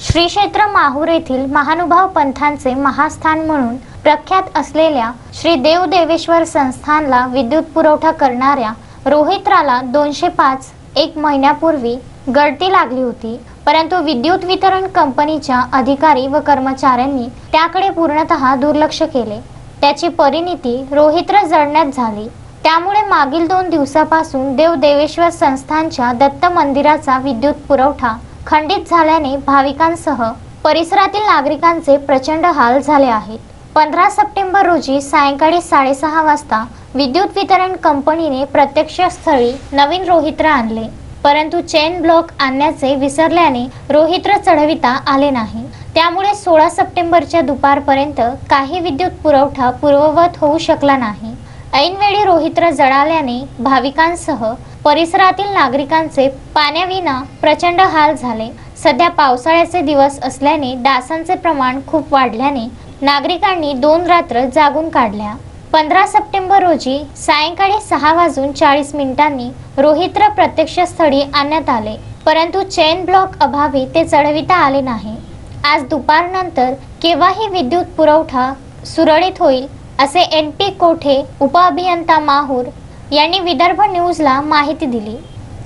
श्री क्षेत्र माहूर येथील महानुभाव पंथांचे महास्थान म्हणून प्रख्यात असलेल्या श्री देव देवेश्वर संस्थानला विद्युत पुरवठा करणाऱ्या रोहित्राला दोनशे पाच एक महिन्यापूर्वी गळती लागली होती. परंतु विद्युत वितरण कंपनीच्या अधिकारी व कर्मचाऱ्यांनी त्याकडे पूर्णतः दुर्लक्ष केले. त्याची परिणिती रोहित्र जळण्यात झाली. त्यामुळे मागील दोन दिवसापासून देव देवेश्वर संस्थानच्या दत्त मंदिराचा विद्युत पुरवठा खंडित झाल्याने भाविकांसह परिसरातील नागरिकांचे प्रचंड हाल झाले आहेत. पंधरा सप्टेंबर रोजी सायंकाळी साडेसहा वाजता विद्युत वितरण कंपनीने प्रत्यक्ष स्थळी नवीन रोहित्र आणले. परंतु चेन ब्लॉक आणण्याचे विसरल्याने रोहित्र चढविता आले नाही. त्यामुळे सोळा सप्टेंबरच्या दुपारपर्यंत काही विद्युत पुरवठा पूर्ववत होऊ शकला नाही. ऐनवेळी रोहित्र जळाल्याने भाविकांसह परिसरातील नागरिकांचे पाण्याविना प्रचंड हाल झाले. सध्या पावसाळ्याचे दिवस असल्याने डासांचे प्रमाण खूप वाढल्याने नागरिकांनी दोन रात्र जागून काढल्या. पंधरा सप्टेंबर रोजी सायंकाळी सहा वाजून चाळीस मिनिटांनी रोहित्र प्रत्यक्ष स्थळी आणण्यात आले. परंतु चेन ब्लॉक अभावी ते चढविता आले नाही. आज दुपारनंतर केव्हाही विद्युत पुरवठा सुरळीत होईल असे एन पी कोठे उपअभियंता माहूर यांनी विदर्भ न्यूजला माहिती दिली.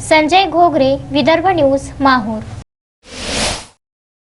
संजय घोगरे विदर्भ न्यूज माहूर.